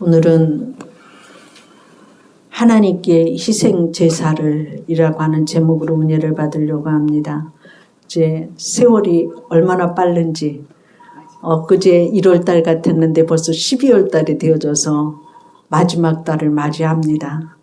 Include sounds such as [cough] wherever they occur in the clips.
오늘은 하나님께 희생 제사를이라고 하는 제목으로 은혜를 받으려고 합니다. 이제 세월이 얼마나 빠른지 엊그제 1월 달 같았는데 벌써 12월 달이 되어져서 마지막 달을 맞이합니다.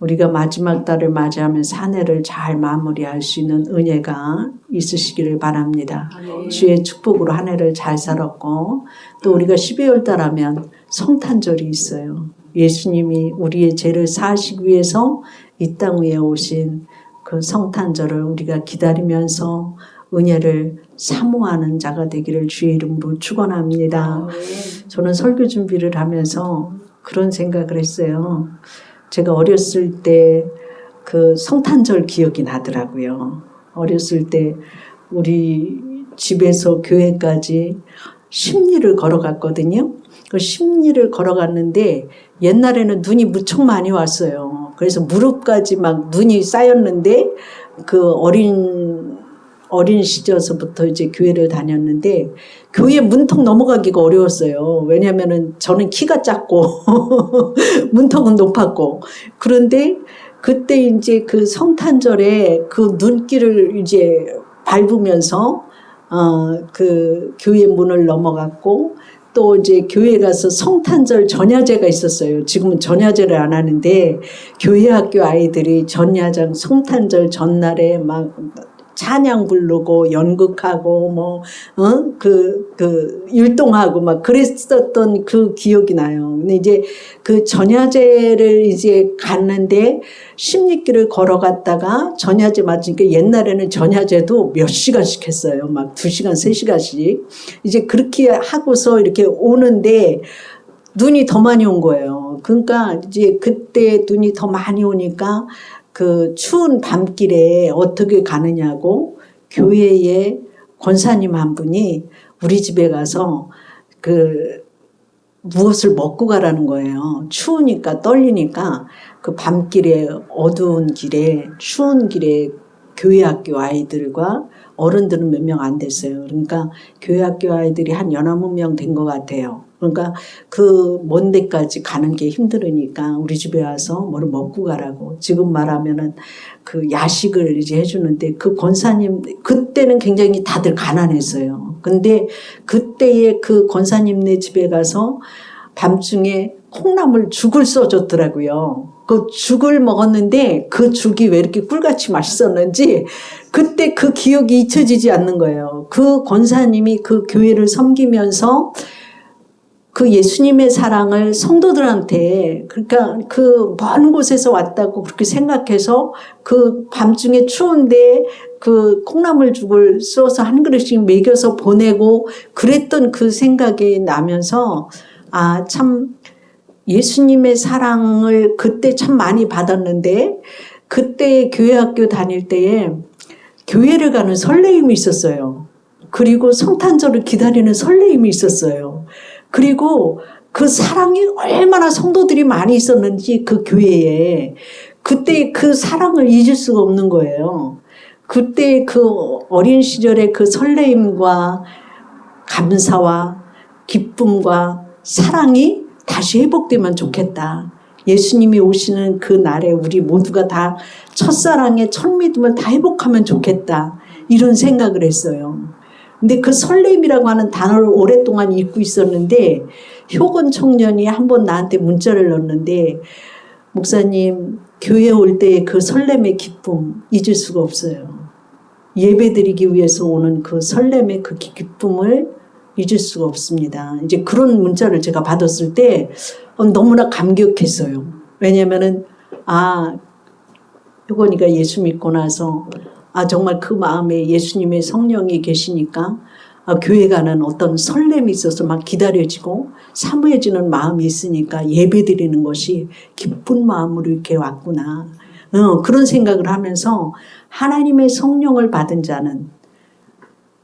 우리가 마지막 달을 맞이하면서 한 해를 잘 마무리할 수 있는 은혜가 있으시기를 바랍니다. 주의 축복으로 한 해를 잘 살았고 또 우리가 12월 달 하면 성탄절이 있어요. 예수님이 우리의 죄를 사하시기 위해서 이 땅 위에 오신 그 성탄절을 우리가 기다리면서 은혜를 사모하는 자가 되기를 주의 이름으로 축원합니다. 저는 설교 준비를 하면서 그런 생각을 했어요. 제가 어렸을 때 그 성탄절 기억이 나더라고요. 어렸을 때 우리 집에서 교회까지 십리를 걸어갔거든요. 그 십리를 걸어갔는데 옛날에는 눈이 무척 많이 왔어요. 그래서 무릎까지 막 눈이 쌓였는데 그 어린 어린 시절서부터 이제 교회를 다녔는데 교회 문턱 넘어가기가 어려웠어요. 왜냐면은 저는 키가 작고 [laughs] 문턱은 높았고 그런데 그때 이제 그 성탄절에 그 눈길을 이제 밟으면서 어그 교회 문을 넘어갔고 또 이제 교회 가서 성탄절 전야제가 있었어요. 지금은 전야제를 안 하는데 교회 학교 아이들이 전야장 성탄절 전날에 막 찬양 부르고 연극하고 뭐어그그 그 율동하고 막 그랬었던 그 기억이 나요. 근데 이제 그 전야제를 이제 갔는데 십리길을 걸어갔다가 전야제 맞으니까 옛날에는 전야제도 몇 시간씩 했어요. 막 두 시간 세 시간씩 이제 그렇게 하고서 이렇게 오는데 눈이 더 많이 온 거예요. 그러니까 이제 그때 눈이 더 많이 오니까 그 추운 밤길에 어떻게 가느냐고 교회에 권사님 한 분이 우리 집에 가서 그 무엇을 먹고 가라는 거예요. 추우니까 떨리니까 그 밤길에 어두운 길에 추운 길에 교회 학교 아이들과 어른들은 몇 명 안 됐어요. 그러니까 교회 학교 아이들이 한 열아홉 명된 것 같아요. 그러니까 그 먼 데까지 가는 게 힘들으니까 우리 집에 와서 뭐를 먹고 가라고. 지금 말하면은 그 야식을 이제 해주는데 그 권사님, 그때는 굉장히 다들 가난했어요. 근데 그때의 그 권사님네 집에 가서 밤중에 콩나물 죽을 써줬더라고요. 그 죽을 먹었는데 그 죽이 왜 이렇게 꿀같이 맛있었는지 그때 그 기억이 잊혀지지 않는 거예요. 그 권사님이 그 교회를 섬기면서 그 예수님의 사랑을 성도들한테 그러니까 그 먼 곳에서 왔다고 그렇게 생각해서 그 밤중에 추운데 그 콩나물 죽을 쏘서 한 그릇씩 먹여서 보내고 그랬던 그 생각이 나면서 아 참 예수님의 사랑을 그때 참 많이 받았는데 그때 교회 학교 다닐 때에 교회를 가는 설레임이 있었어요. 그리고 성탄절을 기다리는 설레임이 있었어요. 그리고 그 사랑이 얼마나 성도들이 많이 있었는지 그 교회에 그때 그 사랑을 잊을 수가 없는 거예요. 그때 그 어린 시절의 그 설레임과 감사와 기쁨과 사랑이 다시 회복되면 좋겠다. 예수님이 오시는 그 날에 우리 모두가 다 첫사랑의 첫 믿음을 다 회복하면 좋겠다. 이런 생각을 했어요. 근데 그 설렘이라고 하는 단어를 오랫동안 잊고 있었는데 효건 청년이 한 번 나한테 문자를 넣었는데 목사님 교회 올 때의 그 설렘의 기쁨 잊을 수가 없어요. 예배 드리기 위해서 오는 그 설렘의 그 기쁨을 잊을 수가 없습니다. 이제 그런 문자를 제가 받았을 때 너무나 감격했어요. 왜냐면은 아 효건이가 예수 믿고 나서 아 정말 그 마음에 예수님의 성령이 계시니까 아, 교회 가는 어떤 설렘이 있어서 막 기다려지고 사모해지는 마음이 있으니까 예배 드리는 것이 기쁜 마음으로 이렇게 왔구나. 어, 그런 생각을 하면서 하나님의 성령을 받은 자는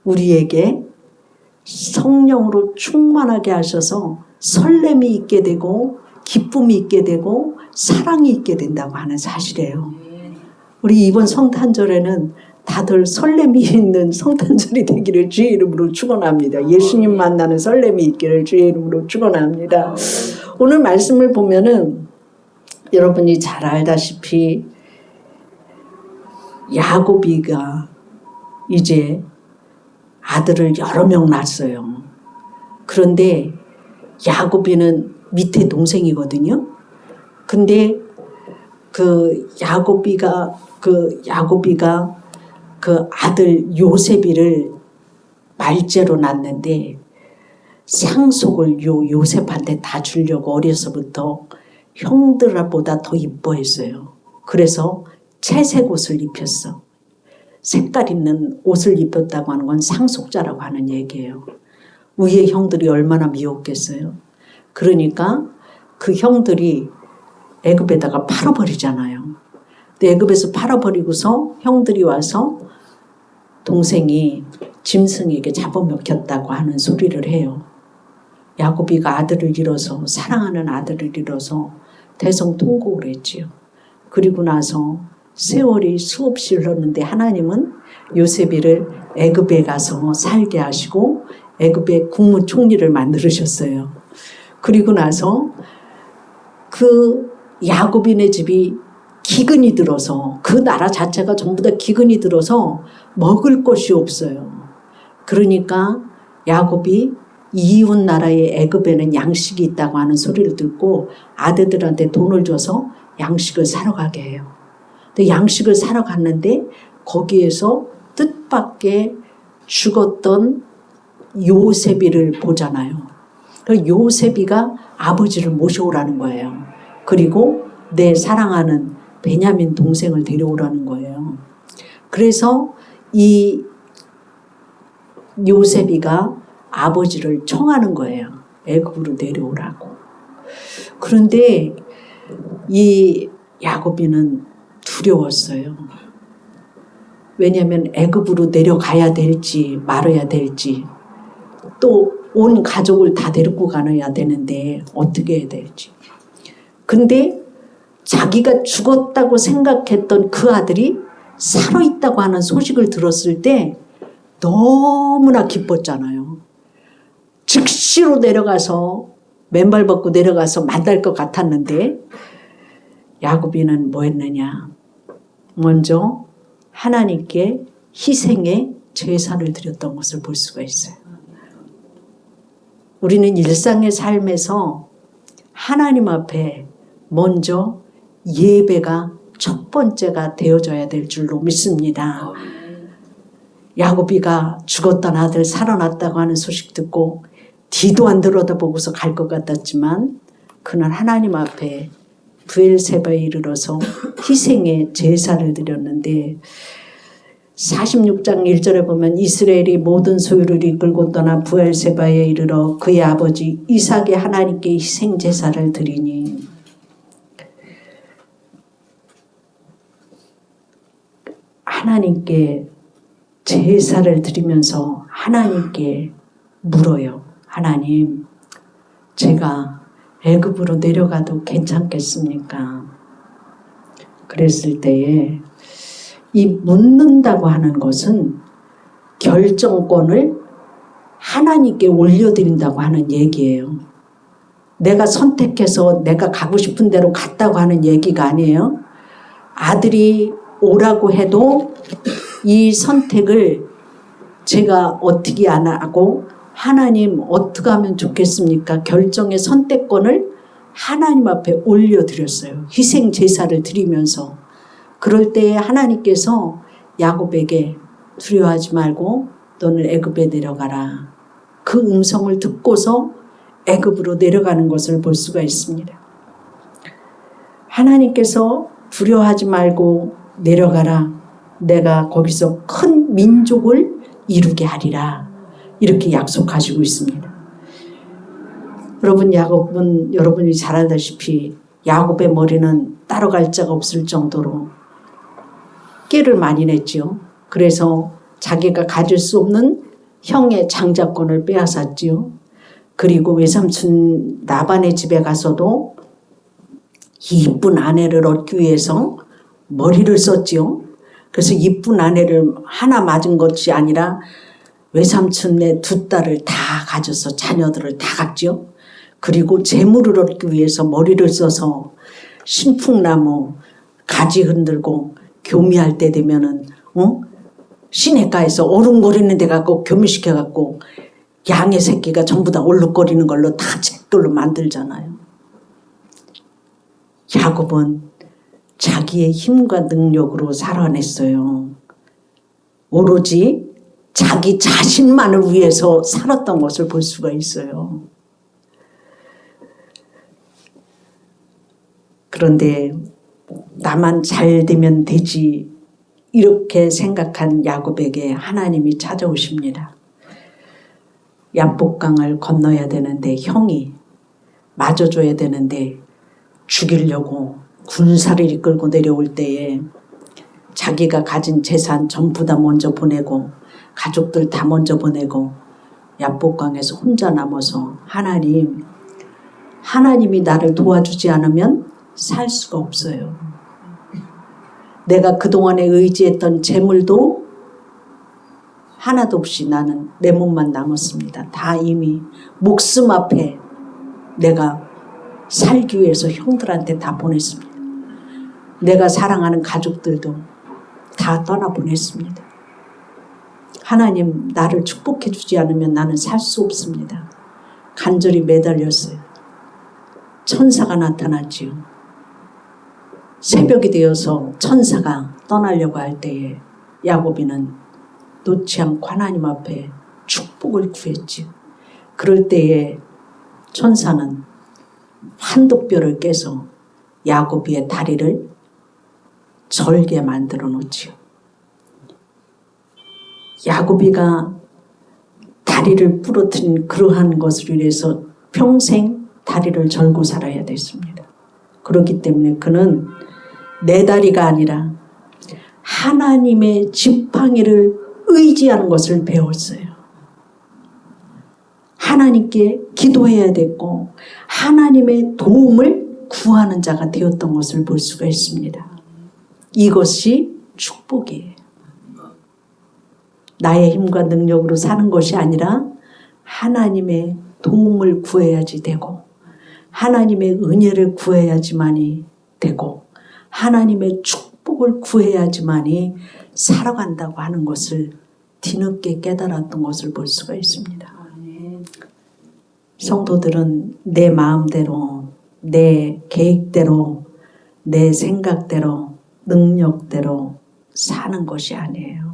우리에게 성령으로 충만하게 하셔서 설렘이 있게 되고 기쁨이 있게 되고 사랑이 있게 된다고 하는 사실이에요. 우리 이번 성탄절에는 다들 설렘이 있는 성탄절이 되기를 주의 이름으로 축원합니다. 예수님 만나는 설렘이 있기를 주의 이름으로 축원합니다. 오늘 말씀을 보면은 여러분이 잘 알다시피 야곱이가 이제 아들을 여러 명 낳았어요. 그런데 야곱이는 밑에 동생이거든요. 근데 그 야곱이가 그 야곱이가 그 아들 요셉이를 말째로 낳는데 상속을 요 요셉한테 다 주려고 어려서부터 형들보다 더 이뻐했어요. 그래서 채색 옷을 입혔어. 색깔 있는 옷을 입혔다고 하는 건 상속자라고 하는 얘기예요. 위에 형들이 얼마나 미웠겠어요. 그러니까 그 형들이 애굽에다가 팔아버리잖아요. 애굽에서 팔아버리고서 형들이 와서 동생이 짐승에게 잡아먹혔다고 하는 소리를 해요. 야곱이가 아들을 잃어서 사랑하는 아들을 잃어서 대성통곡을 했지요. 그리고 나서 세월이 수없이 흘렀는데 하나님은 요셉이를 애굽에 가서 살게 하시고 애굽의 국무총리를 만들으셨어요. 그리고 나서 그 야곱인의 집이 기근이 들어서 그 나라 자체가 전부 다 기근이 들어서 먹을 것이 없어요. 그러니까 야곱이 이웃 나라의 애굽에는 양식이 있다고 하는 소리를 듣고 아들들한테 돈을 줘서 양식을 사러 가게 해요. 근데 양식을 사러 갔는데 거기에서 뜻밖의 죽었던 요셉이를 보잖아요. 그 요셉이가 아버지를 모셔오라는 거예요. 그리고 내 사랑하는 베냐민 동생을 데려오라는 거예요. 그래서 이 요셉이가 아버지를 청하는 거예요. 애굽으로 내려오라고. 그런데 이 야곱이는 두려웠어요. 왜냐하면 애굽으로 내려가야 될지 말아야 될지 또 온 가족을 다 데리고 가야 되는데 어떻게 해야 될지. 근데 자기가 죽었다고 생각했던 그 아들이 살아있다고 하는 소식을 들었을 때 너무나 기뻤잖아요. 즉시로 내려가서 맨발 벗고 내려가서 만날 것 같았는데 야곱이는 뭐 했느냐. 먼저 하나님께 희생의 제사를 드렸던 것을 볼 수가 있어요. 우리는 일상의 삶에서 하나님 앞에 먼저 예배가 첫 번째가 되어져야 될 줄로 믿습니다. 야곱이가 죽었던 아들 살아났다고 하는 소식 듣고 뒤도 안 들여다보고서 갈 것 같았지만 그는 하나님 앞에 부엘세바에 이르러서 희생의 제사를 드렸는데 46장 1절에 보면 이스라엘이 모든 소유를 이끌고 떠나 부엘세바에 이르러 그의 아버지 이삭의 하나님께 희생 제사를 드리니 하나님께 제사를 드리면서 하나님께 물어요. 하나님, 제가 애굽으로 내려가도 괜찮겠습니까? 그랬을 때에 이 묻는다고 하는 것은 결정권을 하나님께 올려드린다고 하는 얘기예요. 내가 선택해서 내가 가고 싶은 대로 갔다고 하는 얘기가 아니에요. 아들이 오라고 해도 이 선택을 제가 어떻게 안 하고 하나님 어떻게 하면 좋겠습니까? 결정의 선택권을 하나님 앞에 올려드렸어요. 희생 제사를 드리면서 그럴 때 하나님께서 야곱에게 두려워하지 말고 너는 애굽에 내려가라. 그 음성을 듣고서 애굽으로 내려가는 것을 볼 수가 있습니다. 하나님께서 두려워하지 말고 내려가라. 내가 거기서 큰 민족을 이루게 하리라. 이렇게 약속하시고 있습니다. 여러분 야곱은 여러분이 잘 알다시피 야곱의 머리는 따라갈 자가 없을 정도로 깨를 많이 냈지요. 그래서 자기가 가질 수 없는 형의 장자권을 빼앗았지요. 그리고 외삼촌 나반의 집에 가서도 이쁜 아내를 얻기 위해서 머리를 썼지요. 그래서 이쁜 아내를 하나 맞은 것이 아니라 외삼촌의 두 딸을 다 가져서 자녀들을 다 갔지요. 그리고 재물을 얻기 위해서 머리를 써서 신풍나무 가지 흔들고 교미할 때 되면은 어? 시내가에서 어른거리는 데 갖고 교미시켜 갖고 양의 새끼가 전부 다 얼룩거리는 걸로 다 책돌로 만들잖아요. 야곱은 자기의 힘과 능력으로 살아냈어요. 오로지 자기 자신만을 위해서 살았던 것을 볼 수가 있어요. 그런데 나만 잘 되면 되지 이렇게 생각한 야곱에게 하나님이 찾아오십니다. 얀복강을 건너야 되는데 형이 맞아줘야 되는데 죽이려고 군사를 이끌고 내려올 때에 자기가 가진 재산 전부 다 먼저 보내고 가족들 다 먼저 보내고 얀복강에서 혼자 남아서 하나님 하나님이 나를 도와주지 않으면 살 수가 없어요. 내가 그동안에 의지했던 재물도 하나도 없이 나는 내 몸만 남았습니다. 다 이미 목숨 앞에 내가 살기 위해서 형들한테 다 보냈습니다. 내가 사랑하는 가족들도 다 떠나보냈습니다. 하나님 나를 축복해 주지 않으면 나는 살 수 없습니다. 간절히 매달렸어요. 천사가 나타났지요. 새벽이 되어서 천사가 떠나려고 할 때에 야곱이는 놓지 않고 하나님 앞에 축복을 구했지. 그럴 때에 천사는 한독별을 깨서 야곱이의 다리를 절게 만들어 놓지요. 야곱이가 다리를 부러뜨린 그러한 것을 위해서 평생 다리를 절고 살아야 됐습니다. 그렇기 때문에 그는 내 다리가 아니라 하나님의 지팡이를 의지하는 것을 배웠어요. 하나님께 기도해야 됐고 하나님의 도움을 구하는 자가 되었던 것을 볼 수가 있습니다. 이것이 축복이에요. 나의 힘과 능력으로 사는 것이 아니라 하나님의 도움을 구해야지 되고 하나님의 은혜를 구해야지만이 되고 하나님의 축복을 구해야지만이 살아간다고 하는 것을 뒤늦게 깨달았던 것을 볼 수가 있습니다. 성도들은 내 마음대로, 내 계획대로, 내 생각대로, 능력대로 사는 것이 아니에요.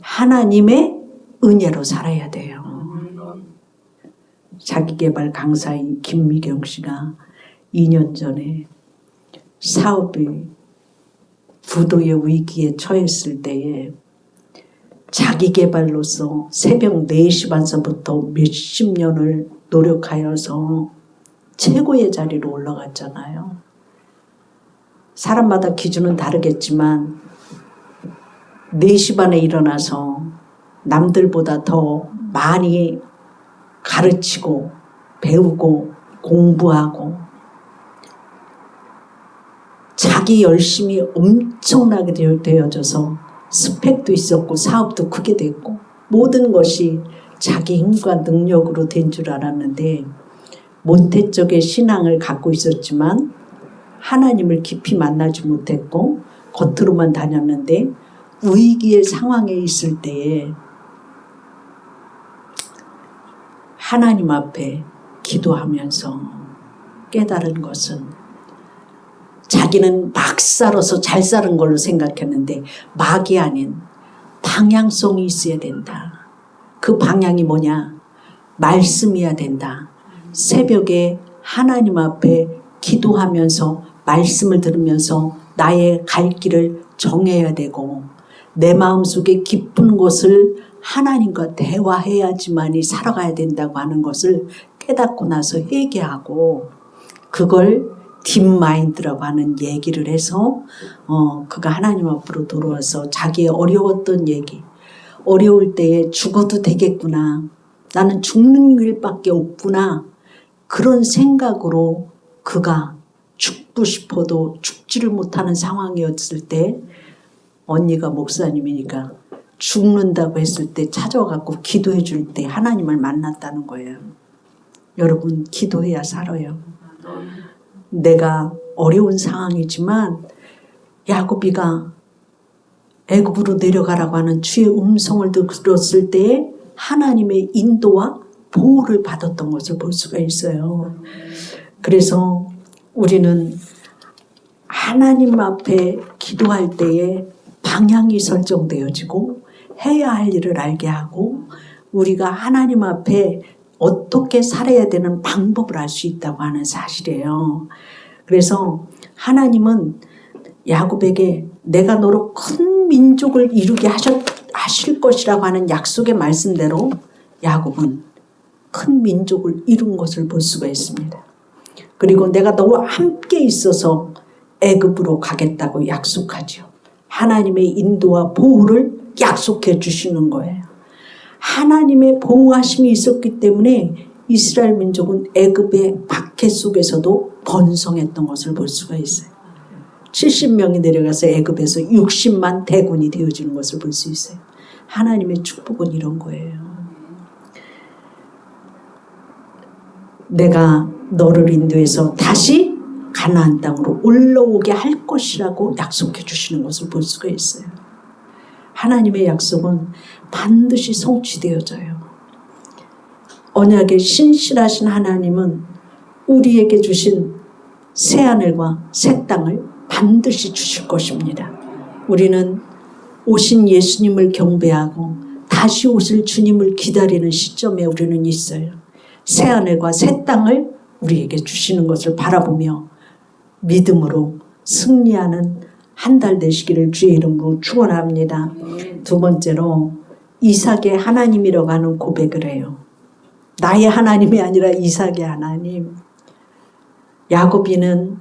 하나님의 은혜로 살아야 돼요. 자기개발 강사인 김미경 씨가 2년 전에 사업이 부도의 위기에 처했을 때에 자기 개발로서 새벽 4시 반서부터 몇십 년을 노력하여서 최고의 자리로 올라갔잖아요. 사람마다 기준은 다르겠지만 4시 반에 일어나서 남들보다 더 많이 가르치고 배우고 공부하고 자기 열심이 엄청나게 되어져서 스펙도 있었고 사업도 크게 됐고 모든 것이 자기 힘과 능력으로 된 줄 알았는데 모태적의 신앙을 갖고 있었지만 하나님을 깊이 만나지 못했고 겉으로만 다녔는데 위기의 상황에 있을 때에 하나님 앞에 기도하면서 깨달은 것은 자기는 막 살아서 잘 사는 걸로 생각했는데 막이 아닌 방향성이 있어야 된다. 그 방향이 뭐냐? 말씀이어야 된다. 새벽에 하나님 앞에 기도하면서 말씀을 들으면서 나의 갈 길을 정해야 되고 내 마음속에 깊은 곳을 하나님과 대화해야지만이 살아가야 된다고 하는 것을 깨닫고 나서 회개하고 그걸 딥마인드라고 하는 얘기를 해서 어 그가 하나님 앞으로 돌아와서 자기의 어려웠던 얘기 어려울 때에 죽어도 되겠구나 나는 죽는 길밖에 없구나 그런 생각으로 그가 죽고 싶어도 죽지를 못하는 상황이었을 때 언니가 목사님이니까 죽는다고 했을 때 찾아와갖고 기도해 줄 때 하나님을 만났다는 거예요. 여러분 기도해야 살아요. 내가 어려운 상황이지만 야곱이가 애굽으로 내려가라고 하는 주의 음성을 들었을 때에 하나님의 인도와 보호를 받았던 것을 볼 수가 있어요. 그래서 우리는 하나님 앞에 기도할 때에 방향이 설정되어지고 해야 할 일을 알게 하고 우리가 하나님 앞에 어떻게 살아야 되는 방법을 알 수 있다고 하는 사실이에요. 그래서 하나님은 야곱에게 내가 너로 큰 민족을 이루게 하셨, 하실 것이라고 하는 약속의 말씀대로 야곱은 큰 민족을 이룬 것을 볼 수가 있습니다. 그리고 내가 너와 함께 있어서 애굽으로 가겠다고 약속하죠. 하나님의 인도와 보호를 약속해 주시는 거예요. 하나님의 보호하심이 있었기 때문에 이스라엘 민족은 애굽의 박해 속에서도 번성했던 것을 볼 수가 있어요. 70명이 내려가서 애굽에서 60만 대군이 되어지는 것을 볼 수 있어요. 하나님의 축복은 이런 거예요. 내가 너를 인도해서 다시 가나안 땅으로 올라오게 할 것이라고 약속해 주시는 것을 볼 수가 있어요. 하나님의 약속은 반드시 성취되어져요. 언약의 신실하신 하나님은 우리에게 주신 새 하늘과 새 땅을 반드시 주실 것입니다. 우리는 오신 예수님을 경배하고 다시 오실 주님을 기다리는 시점에 우리는 있어요. 새 하늘과 새 땅을 우리에게 주시는 것을 바라보며 믿음으로 승리하는 한 달 되시기를 주의 이름으로 축원합니다. 두 번째로 이삭의 하나님이라고 하는 고백을 해요. 나의 하나님이 아니라 이삭의 하나님. 야곱이는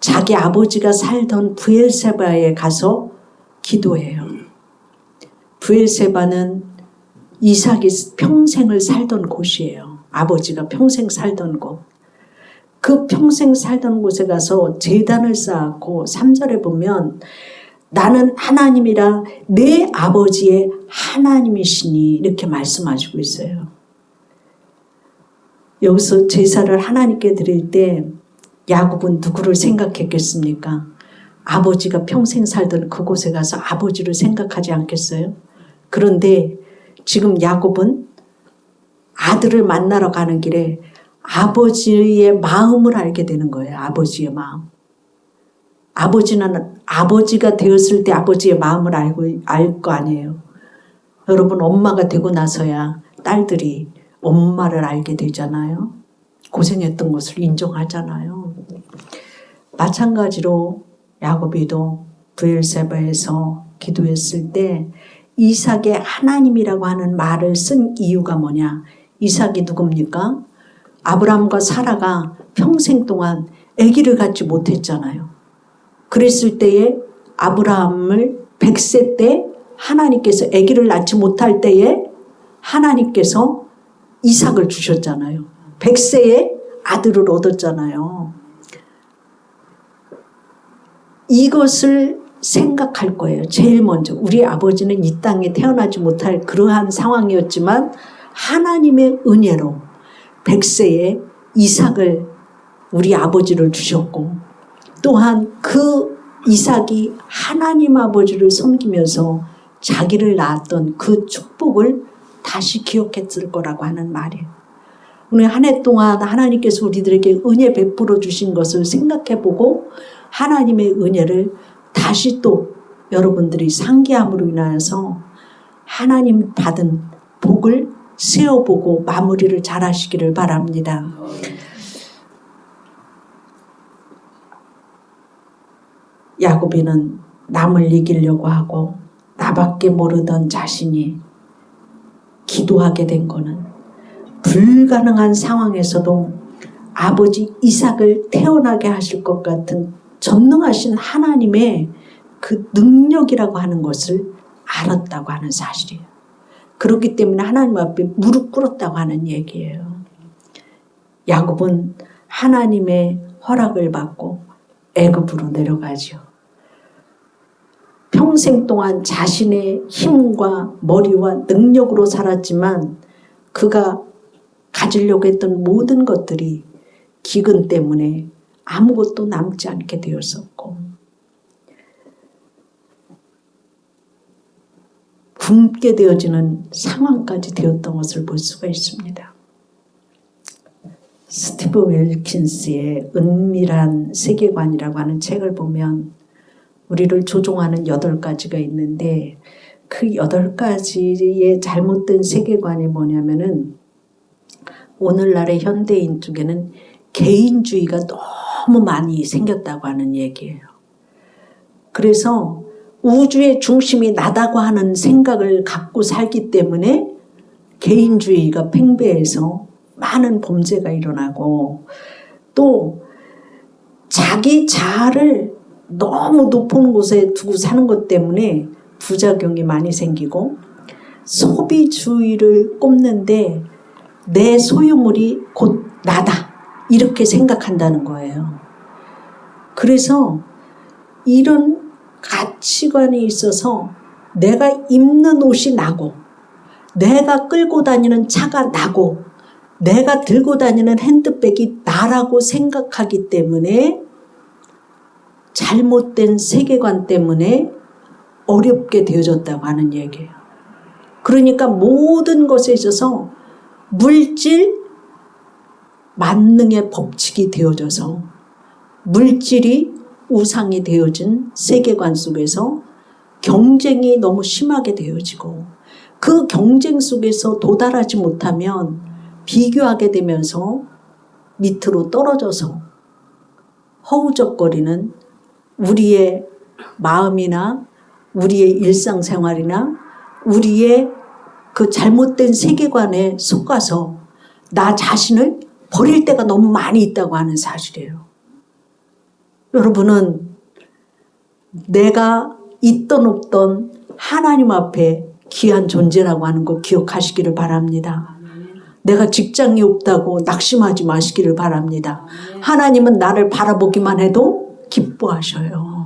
자기 아버지가 살던 부엘세바에 가서 기도해요. 부엘세바는 이삭이 평생을 살던 곳이에요. 아버지가 평생 살던 곳. 그 평생 살던 곳에 가서 재단을 쌓았고 3절에 보면 나는 하나님이라 내 아버지의 하나님이시니 이렇게 말씀하시고 있어요. 여기서 제사를 하나님께 드릴 때 야곱은 누구를 생각했겠습니까? 아버지가 평생 살던 그곳에 가서 아버지를 생각하지 않겠어요? 그런데 지금 야곱은 아들을 만나러 가는 길에 아버지의 마음을 알게 되는 거예요. 아버지의 마음. 아버지는 아버지가 되었을 때 아버지의 마음을 알고 알 거 아니에요. 여러분 엄마가 되고 나서야 딸들이 엄마를 알게 되잖아요. 고생했던 것을 인정하잖아요. 마찬가지로 야곱이도 부엘세바에서 기도했을 때 이삭의 하나님이라고 하는 말을 쓴 이유가 뭐냐? 이삭이 누굽니까? 아브라함과 사라가 평생 동안 아기를 갖지 못했잖아요. 그랬을 때에 아브라함을 100세 때 하나님께서 아기를 낳지 못할 때에 하나님께서 이삭을 주셨잖아요. 100세에 아들을 얻었잖아요. 이것을 생각할 거예요. 제일 먼저. 우리 아버지는 이 땅에 태어나지 못할 그러한 상황이었지만 하나님의 은혜로 100세에 이삭을 우리 아버지를 주셨고 또한 그 이삭이 하나님 아버지를 섬기면서 자기를 낳았던 그 축복을 다시 기억했을 거라고 하는 말이에요. 오늘 한 해 동안 하나님께서 우리들에게 은혜 베풀어 주신 것을 생각해 보고 하나님의 은혜를 다시 또 여러분들이 상기함으로 인하여서 하나님 받은 복을 세어보고 마무리를 잘 하시기를 바랍니다. 야곱이는 남을 이기려고 하고 나밖에 모르던 자신이 기도하게 된 거는 불가능한 상황에서도 아버지 이삭을 태어나게 하실 것 같은 전능하신 하나님의 그 능력이라고 하는 것을 알았다고 하는 사실이에요. 그렇기 때문에 하나님 앞에 무릎 꿇었다고 하는 얘기예요. 야곱은 하나님의 허락을 받고 애굽으로 내려가죠. 평생 동안 자신의 힘과 머리와 능력으로 살았지만 그가 가지려고 했던 모든 것들이 기근 때문에 아무것도 남지 않게 되었었고 굶게 되어지는 상황까지 되었던 것을 볼 수가 있습니다. 스티브 윌킨스의 은밀한 세계관이라고 하는 책을 보면 우리를 조종하는 여덟 가지가 있는데 그 여덟 가지의 잘못된 세계관이 뭐냐면은 오늘날의 현대인 쪽에는 개인주의가 너무 많이 생겼다고 하는 얘기예요. 그래서 우주의 중심이 나다고 하는 생각을 갖고 살기 때문에 개인주의가 팽배해서 많은 범죄가 일어나고 또 자기 자아를 너무 높은 곳에 두고 사는 것 때문에 부작용이 많이 생기고 소비주의를 꼽는데 내 소유물이 곧 나다 이렇게 생각한다는 거예요. 그래서 이런 가치관이 있어서 내가 입는 옷이 나고 내가 끌고 다니는 차가 나고 내가 들고 다니는 핸드백이 나라고 생각하기 때문에 잘못된 세계관 때문에 어렵게 되어졌다고 하는 얘기예요. 그러니까 모든 것에 있어서 물질 만능의 법칙이 되어져서 물질이 우상이 되어진 세계관 속에서 경쟁이 너무 심하게 되어지고 그 경쟁 속에서 도달하지 못하면 비교하게 되면서 밑으로 떨어져서 허우적거리는 우리의 마음이나 우리의 일상생활이나 우리의 그 잘못된 세계관에 속아서 나 자신을 버릴 때가 너무 많이 있다고 하는 사실이에요. 여러분은 내가 있던 없던 하나님 앞에 귀한 존재라고 하는 거 기억하시기를 바랍니다. 내가 직장이 없다고 낙심하지 마시기를 바랍니다. 하나님은 나를 바라보기만 해도 기뻐하셔요.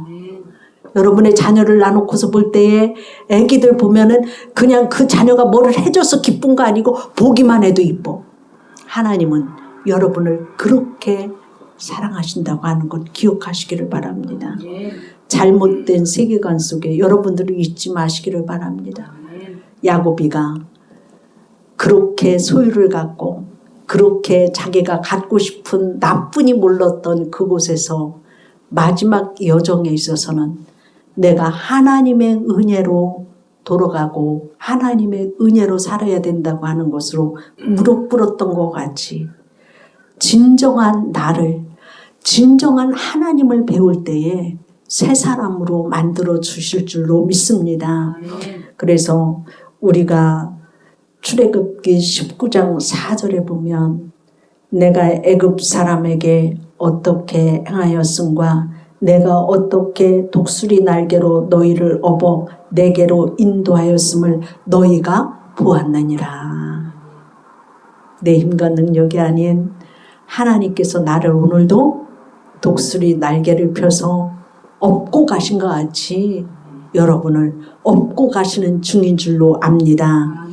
여러분의 자녀를 나놓고서 볼 때에 애기들 보면은 그냥 그 자녀가 뭐를 해줘서 기쁜 거 아니고 보기만 해도 이뻐. 하나님은 여러분을 그렇게 사랑하신다고 하는 것 기억하시기를 바랍니다. 잘못된 세계관 속에 여러분들이 잊지 마시기를 바랍니다. 야고비가 그렇게 소유를 갖고 그렇게 자기가 갖고 싶은 나뿐이 몰랐던 그곳에서 마지막 여정에 있어서는 내가 하나님의 은혜로 돌아가고 하나님의 은혜로 살아야 된다고 하는 것으로 무릎 꿇었던 것 같이 진정한 나를 진정한 하나님을 배울 때에 새 사람으로 만들어 주실 줄로 믿습니다. 그래서 우리가 출애굽기 19장 4절에 보면 내가 애굽 사람에게 어떻게 행하였음과 내가 어떻게 독수리 날개로 너희를 업어 내게로 인도하였음을 너희가 보았느니라. 내 힘과 능력이 아닌 하나님께서 나를 오늘도 독수리 날개를 펴서 업고 가신 것 같이 여러분을 업고 가시는 중인 줄로 압니다.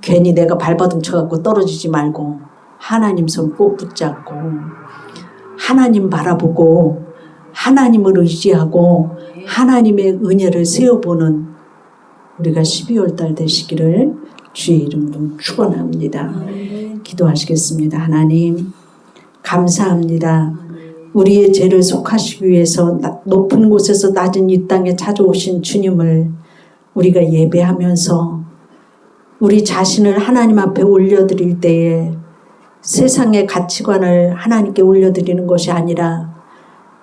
괜히 내가 발버둥 쳐갖고 떨어지지 말고 하나님 손 꼭 붙잡고 하나님 바라보고 하나님을 의지하고 하나님의 은혜를 세워보는 우리가 12월 달 되시기를 주의 이름으로 축원합니다. 기도하시겠습니다. 하나님 감사합니다. 우리의 죄를 속하시기 위해서 높은 곳에서 낮은 이 땅에 찾아오신 주님을 우리가 예배하면서 우리 자신을 하나님 앞에 올려드릴 때에 세상의 가치관을 하나님께 올려드리는 것이 아니라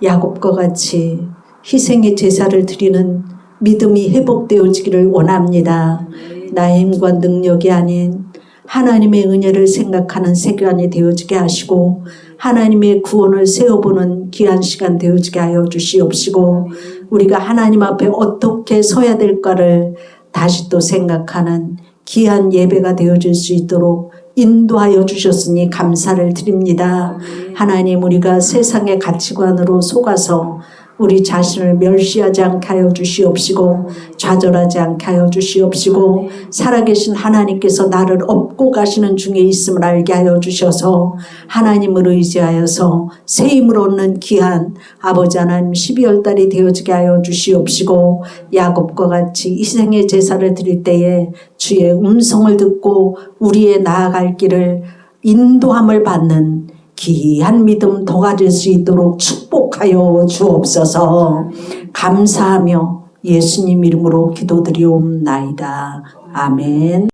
야곱과 같이 희생의 제사를 드리는 믿음이 회복되어지기를 원합니다. 나의 힘과 능력이 아닌 하나님의 은혜를 생각하는 세간이 되어지게 하시고 하나님의 구원을 세워보는 귀한 시간 되어지게 하여 주시옵시고 우리가 하나님 앞에 어떻게 서야 될까를 다시 또 생각하는 귀한 예배가 되어질 수 있도록 인도하여 주셨으니 감사를 드립니다. 하나님 우리가 세상의 가치관으로 속아서 우리 자신을 멸시하지 않게 하여 주시옵시고 좌절하지 않게 하여 주시옵시고 살아계신 하나님께서 나를 업고 가시는 중에 있음을 알게 하여 주셔서 하나님을 의지하여서 새 힘을 얻는 귀한 아버지 하나님 12월 달이 되어지게 하여 주시옵시고 야곱과 같이 희생의 제사를 드릴 때에 주의 음성을 듣고 우리의 나아갈 길을 인도함을 받는 귀한 믿음 더 가질 수 있도록 축복하여 주옵소서 감사하며 예수님 이름으로 기도드리옵나이다. 아멘.